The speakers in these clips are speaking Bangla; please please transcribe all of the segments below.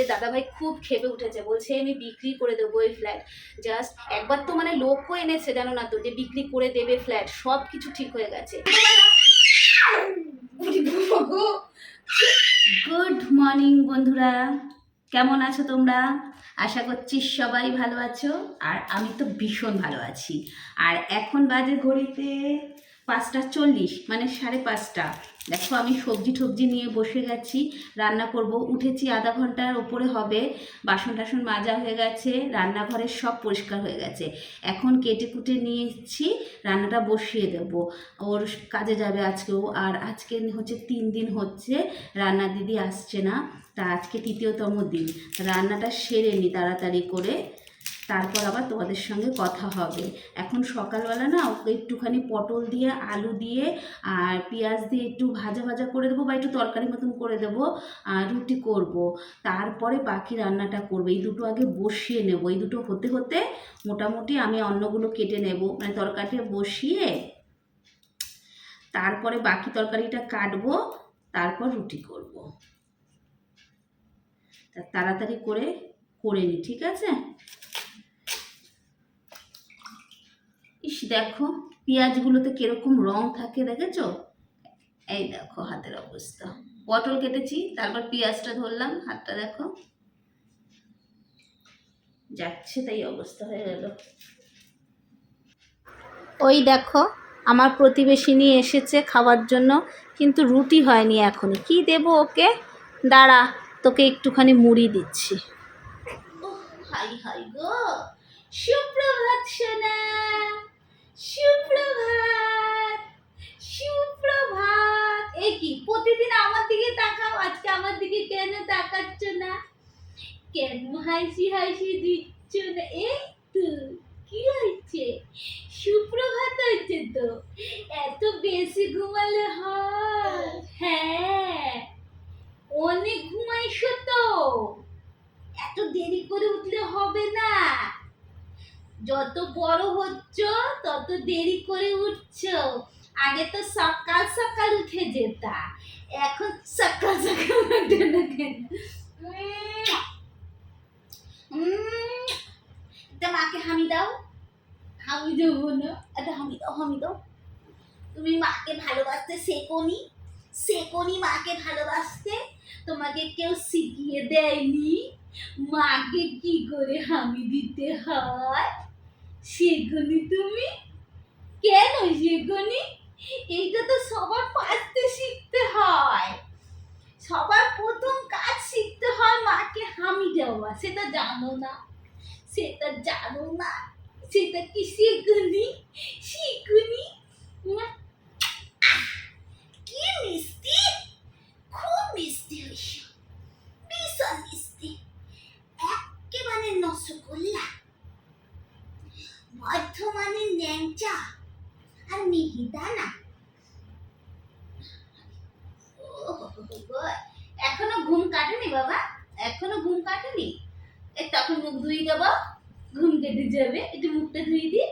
তোমাদের দাদাভাই খুব খেপে উঠেছে। বলছে, আমি বিক্রি করে দেবো এই ফ্ল্যাট জাস্ট একবার তো মানে লোকও এনেছে, জানো না তো, যে বিক্রি করে দেবে ফ্ল্যাট সব কিছু ঠিক হয়ে গেছে। গুড মর্নিং বন্ধুরা। কেমন আছো তোমরা? আশা করছি সবাই ভালো আছো। আর আমি তো ভীষণ ভালো আছি। আর এখন বাজে ঘড়িতে পাঁচটা চল্লিশ মানে সাড়ে পাঁচটা। দেখো আমি সবজি টবজি নিয়ে বসে গেছি, রান্না করব। উঠেছি আধা ঘণ্টার ওপরে হবে, বাসন টাসন মাজা হয়ে গেছে রান্নাঘরের সব পরিষ্কার হয়ে গেছে। এখন কেটে কুটে নিয়ে এসেছি রান্নাটা বসিয়ে দেব। ওর কাজে যাবে আজকেও, আর আজকে হচ্ছে তিন দিন হচ্ছে, রান্না দিদি আসছে না, তা আজকে তৃতীয়তম দিন। রান্নাটা সেরে নি তাড়াতাড়ি করে। তারপর আবার তোমাদের সঙ্গে কথা হবে। এখন সকালবেলা না ওকে একটুখানি পটল দিয়ে, আলু দিয়ে আর পেঁয়াজ দিয়ে একটু ভাজা ভাজা করে দেবো বা একটু তরকারি মতন করে দেবো, আর রুটি করব। তারপরে বাকি রান্নাটা করব। এই দুটো আগে বসিয়ে নেব। এই দুটো হতে হতে মোটামুটি আমি অন্যগুলো কেটে নেব। মানে তরকারিটা বসিয়ে তারপরে বাকি তরকারিটা কাটবো, তারপর রুটি করব। তাড়াতাড়ি করে করে নি, ঠিক আছে? ইস দেখো পেঁয়াজগুলোতে কীরকম রং থাকে দেখেছ? এই দেখো হাতের অবস্থা। পটল কেটেছি তারপর পেঁয়াজটা ধরলাম হাতটা দেখো। যাচ্ছে তাই অবস্থা হয়ে গেল। ওই দেখো আমার প্রতিবেশিনী এসেছে খাওয়ার জন্য কিন্তু রুটি হয়নি এখনই কি দেব ওকে? দাঁড়া তোকে একটুখানি মুড়ি দিচ্ছি। হাই হাই গো। সুপ্রভাত সোনা। সুপ্রভাত সুপ্রভাত। এ কি, প্রতিদিন আমার দিকে তাকাও, আজকে আমার দিকে কেন তাকাচ্ছ না? কেন হাসি হাসি দিচ্ছ না? এই তো, কি হয়েছে? সুপ্রভাত হয়েছে তো? এত বেশি ঘুমালে হয়। হ্যাঁ অনেক ঘুমাইছো তো? এত দেরি করে উঠলে হবে না। যত বড় হচ্ছ তত দেরি করে উঠছ। আগে তো সকাল সকাল উঠে যেতা। এখন সকাল সকাল উঠে না কেন? উম, মাকে হামি দাও। হামি দেবো না। এটা হামি দাও হামি দাও। তুমি মাকে ভালোবাসতে শেখোনি শেখোনি মাকে ভালোবাসতে। তোমাকে কেউ শিখিয়ে দেয়নি। মাকে কি করে হামি দিতে হয়? শেখনি তুমি? কেন শেখনি এইটা তো সবার পারতে শিখতে হয়। সবার প্রথম কাজ শিখতে হয় মাকে হামি দেওয়া, সেটা জানো না। সেটা জানো না, সেটা কি শেখনি শিখনি মিহিদানা এখনও ঘুম কাটেনি বাবা? এখনও ঘুম কাটেনি? তখন মুখ ধুয়ে দেবো। ঘুম কেটে যাবে। একটু মুখটা ধুয়ে দিই।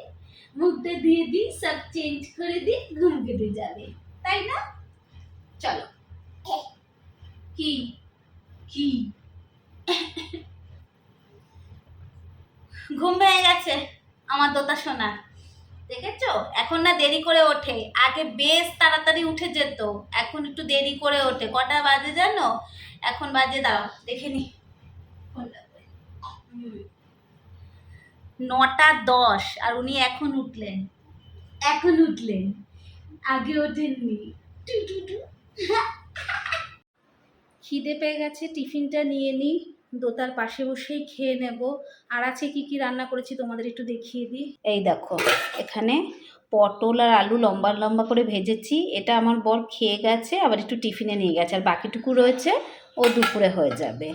মুখটা ধুয়ে দিই, সব চেঞ্জ করে দিই, ঘুম কেটে যাবে। তাই না? চলো। কি? কি? ঘুম ভেঙে গেছে। আমার দোতা সোনা দেখেছ? এখন না দেরি করে ওঠে। আগে বেশ তাড়াতাড়ি উঠে যেত। এখন একটু দেরি করে ওঠে। কটা বাজে জানো? এখন বাজে দাও দেখে নি। নটা দশ আর উনি এখন উঠলেন। এখন উঠলেন। আগে ওঠেননি। খিদে পেয়ে গেছে টিফিনটা নিয়ে নিই দোতার পাশে বসেই খেয়ে নেব। আর আছে কি কি রান্না করেছি তোমাদের একটু দেখিয়ে দিই। এই দেখো, এখানে পটল আর আলু লম্বা লম্বা করে ভেজেছি। এটা আমার বর খেয়ে গেছে, আবার একটু টিফিনে নিয়ে গেছে। আর বাকিটুকু রয়েছে, ও দুপুরে হয়ে যাবে।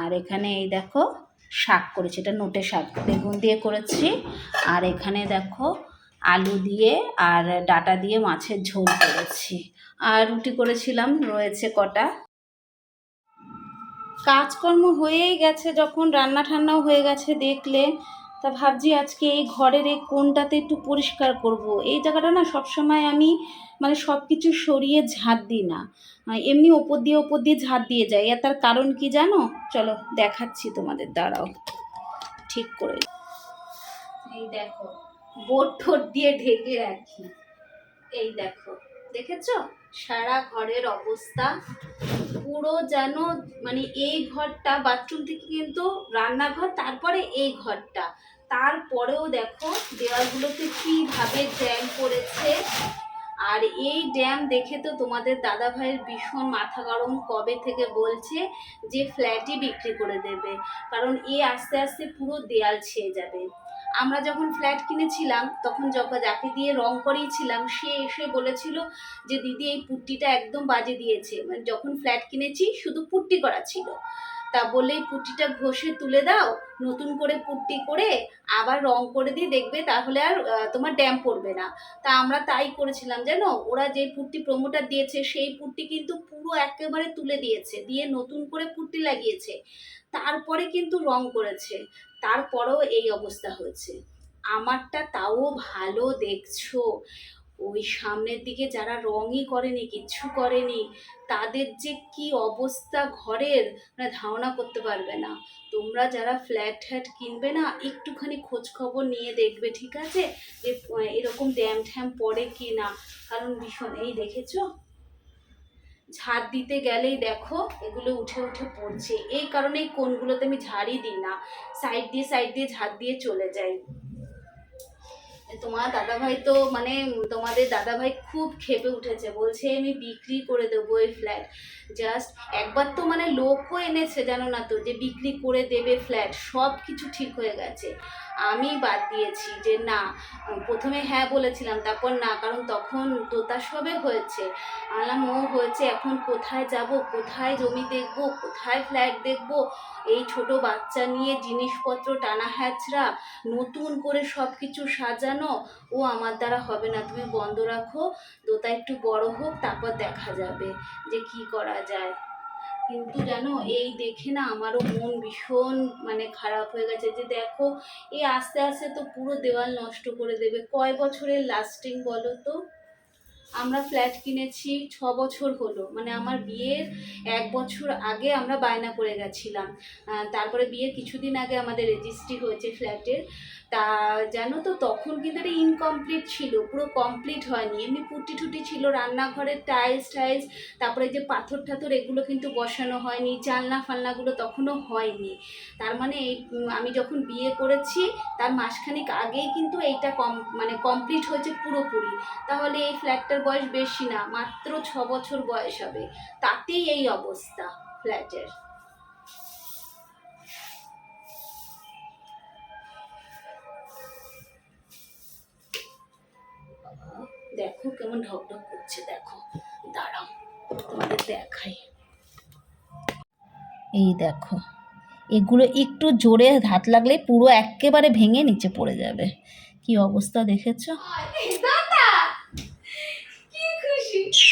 আর এখানে এই দেখো, শাক করেছি, এটা নোটে শাক। বেগুন দিয়ে করেছি। আর এখানে দেখো, আলু দিয়ে আর ডাটা দিয়ে মাছের ঝোল করেছি। আর রুটি করেছিলাম, রয়েছে কটা। কাজকর্ম হয়েই গেছে, যখন রান্না ঠান্নাও হয়ে গেছে দেখলে, তা ভাবছি আজকে এই ঘরের এই কোনটাতে একটু পরিষ্কার করব। এই জায়গাটা না সবসময় আমি মানে সব কিছু সরিয়ে ঝাঁট দিই না। এমনি ওপর দিয়ে ওপর দিয়ে ঝাঁট দিয়ে যাই। আর তার কারণ কি জানো? চলো দেখাচ্ছি তোমাদের, দাঁড়াও। ঠিক করে এই দেখো বোর্ড ঠোঁট দিয়ে ঢেকে রাখি। এই দেখো। দেখেছ? সারা ঘরের অবস্থা। পুরো যেন মানে এই ঘরটা বাথরুম থেকে কিন্তু রান্নাঘর, তারপরে এই ঘরটা। তারপরেও দেখো দেওয়ালগুলোতে কীভাবে ড্যাম পড়েছে। আর এই ড্যাম দেখে তো তোমাদের দাদা ভাইয়ের ভীষণ মাথা গরম কবে থেকে বলছে যে ফ্ল্যাটই বিক্রি করে দেবে। কারণ এ আস্তে আস্তে পুরো দেয়াল ছেয়ে যাবে। আমরা যখন ফ্ল্যাট কিনেছিলাম, তখন যখন যাকে দিয়ে রং করিয়েছিলাম, সে এসে বলেছিল যে, দিদি, এই পুট্টিটা একদম বাজে দিয়েছে। মানে যখন ফ্ল্যাট কিনেছি, শুধু পুট্টি করা ছিল। তা বলে এই পুট্টিটা ঘষে তুলে দাও, নতুন করে পুট্টি করে আবার রং করে দিয়ে দেখবে তাহলে আর তোমার ড্যাম পড়বে না। তা আমরা তাই করেছিলাম জানো? ওরা যে পুট্টি প্রমোটার দিয়েছে, সেই পুট্টি কিন্তু পুরো একেবারে তুলে দিয়েছে, দিয়ে নতুন করে পুট্টি লাগিয়েছে। তারপরে কিন্তু রং করেছে, তারপরেও এই অবস্থা হয়েছে। আমারটা তাও ভালো দেখছ। ওই সামনের দিকে যারা রঙই করেনি, কিচ্ছু করেনি, তাদের যে কি অবস্থা ঘরের মানে ধারণা করতে পারবে না। তোমরা যারা ফ্ল্যাট ট্যাট কিনবে না, একটুখানি খোঁজ খবর নিয়ে দেখবে, ঠিক আছে? যে এরকম ড্যাম ঠ্যাম পড়ে কি না কারণ ভীষণ, এই দেখেছ? ঝাড় দিতে গেলেই দেখো, এগুলো উঠে উঠে পড়ছে। এই কারণে কোনগুলোতে আমি ঝাড়ই দিই না। সাইড দিয়ে সাইড দিয়ে ঝাড় দিয়ে চলে যাই। তোমার দাদাভাই তো মানে তোমাদের দাদাভাই খুব খেপে উঠেছে। বলছে, আমি বিক্রি করে দেবো এই ফ্ল্যাট জাস্ট একবার তো মানে লোকও এনেছে জানো না তো, যে বিক্রি করে দেবে ফ্ল্যাট সব কিছু ঠিক হয়ে গেছে। আমি বাদ দিয়েছি যে না, প্রথমে হ্যাঁ বলেছিলাম, তারপর না, কারণ তখন তোতা সবে হয়েছে। আলাম ও হয়েছে, এখন কোথায় যাব, কোথায় জমি দেখব, কোথায় ফ্ল্যাট দেখব? এই ছোট বাচ্চা নিয়ে জিনিসপত্র টানা হ্যাচড়া, নতুন করে সব কিছু সাজানো, ও আমার দ্বারা হবে না। তুমি বন্ধ রাখো দোতা একটু বড় হোক, তারপর দেখা যাবে যে কি করা যায়। কিন্তু জানো, এই দেখে না আমারও মন ভীষণ মানে খারাপ হয়ে গেছে যে দেখো, এই আস্তে আস্তে তো পুরো দেওয়াল নষ্ট করে দেবে। কয় বছরের লাস্টিং বলো তো? আমরা ফ্ল্যাট কিনেছি, ছ বছর হলো। মানে আমার বিয়ের এক বছর আগে আমরা বায়না করে গেছিলাম। তারপরে বিয়ের কিছুদিন আগে আমাদের রেজিস্ট্রি হয়েছে ফ্ল্যাটের তা, জানো তো, তখন কিন্তু এটা ইনকমপ্লিট ছিল, পুরো কমপ্লিট হয়নি। এমনি পুটি টুটি ছিল, রান্নাঘরের টাইলস টাইলস তারপরে যে পাথর ঠাথর, এগুলো কিন্তু বসানো হয়নি, জানলা ফালনাগুলো তখনও হয়নি। তার মানে এই আমি যখন বিয়ে করেছি, তার মাসখানেক আগেই কিন্তু এইটা কম মানে কমপ্লিট হয়েছে পুরোপুরি। তাহলে এই ফ্ল্যাটটার বয়স বেশি না, মাত্র ছ বছর বয়স হবে। তাতেই এই অবস্থা ফ্ল্যাটের। দেখো কেমন ঢকঢক করছে, দেখো। দাঁড়াও, তোমাদের দেখাই। এই দেখো, এগুলো একটু জোরে হাত লাগলে পুরো একেবারে ভেঙে নিচে পড়ে যাবে। কি অবস্থা দেখেছ? খুশি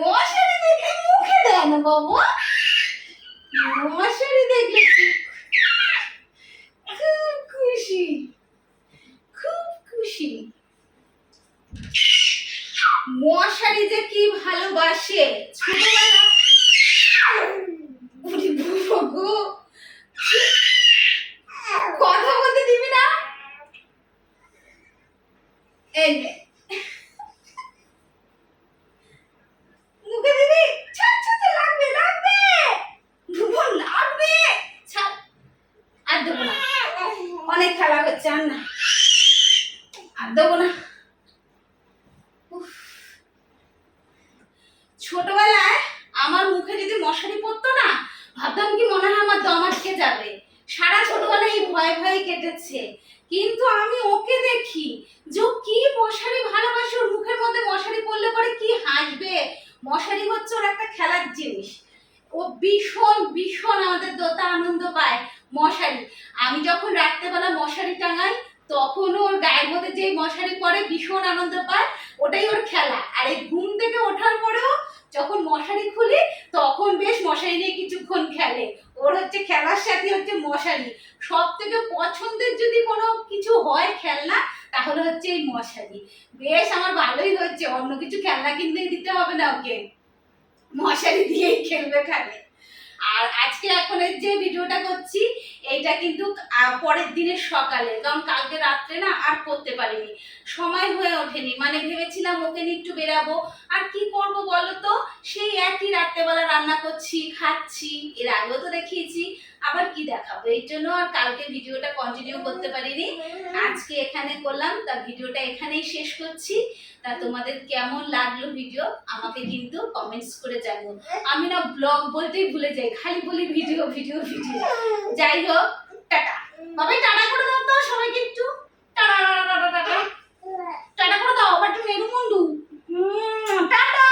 মশারি দেখে মুখে দেয় না বাবা মশারি দেখলে খুব- খুব খুশি খুব খুশি মশারি যে কি গো। কথা বলতে দিবি না? এই লাগবে লাগবে। ভুবো লাগবে। ছাড়। আর দেবো না। অনেক খেলা হচ্ছে, আর না। আর দেবো না উফ। ছোটবেলায় আমার মুখে যদি মশারি পড়তো না ভাবতাম কি মনে হয় আমার দম আটকে যাবে সারা ছোটবেলায় এই ভয় ভয় কেটেছে। কিন্তু আমি ওকে দেখি যে কি মশারি ভালোবাসে, ওর মুখের মধ্যে মশারি পড়লে পরে কি হাসবে? মশারি হচ্ছে ওর একটা খেলার জিনিস। ও ভীষণ ভীষণ আমাদের দোতা আনন্দ পায় মশারি। আমি যখন রাত্রেবেলা মশারি টাঙাই তখন ওর গায়ের মধ্যে যে মশারি পরে ভীষণ আনন্দ পায়। ওটাই ওর খেলা। আর এই ঘুম থেকে ওঠার পরেও যখন মশারি খুলি, তখন বেশ মশারি নিয়ে কিছুক্ষণ খেলে। ওর হচ্ছে খেলার সাথে হচ্ছে মশারি সব থেকে পছন্দের যদি কোনো কিছু হয় খেলনা, তাহলে হচ্ছে এই মশারি। বেশ, আমার ভালোই হচ্ছে অন্য কিছু খেলনা কিনতে দিতে হবে না ওকে। মশারি দিয়েই খেলবে খালি। আর আজকে এখন যে ভিডিওটা করছি, এইটা কিন্তু পরের দিনের সকালে। কারণ কালকে রাত্রে না আর করতে পারিনি। সময় হয়ে ওঠেনি। মানে ভেবেছিলাম ওকে নিয়ে একটু বেরাবো। আর কি করব বলো তো? সেই একই রাত্রেবেলা রান্না করছি, খাচ্ছি। এর আগেও তো দেখিয়েছি। আবার কি দেখাবো? এই জন্য আর কালকে ভিডিওটা কন্টিনিউ করতে পারিনি। আজকে এখানে করলাম, তা ভিডিওটা এখানেই শেষ করছি। তা তোমাদের কেমন লাগল ভিডিও আমাকে কিন্তু কমেন্টস করে জানিও। আমি না ব্লগ বলতেই ভুলে যাই, খালি বলি ভিডিও ভিডিও ভিডিও যাই হোক, টাটা। বাবাই, টাটা করে দাও তো সবাইকে একটু। টাটা টাটা টাটা টাটা করে দাও একটু মেরু মুন্ডু। টাটা!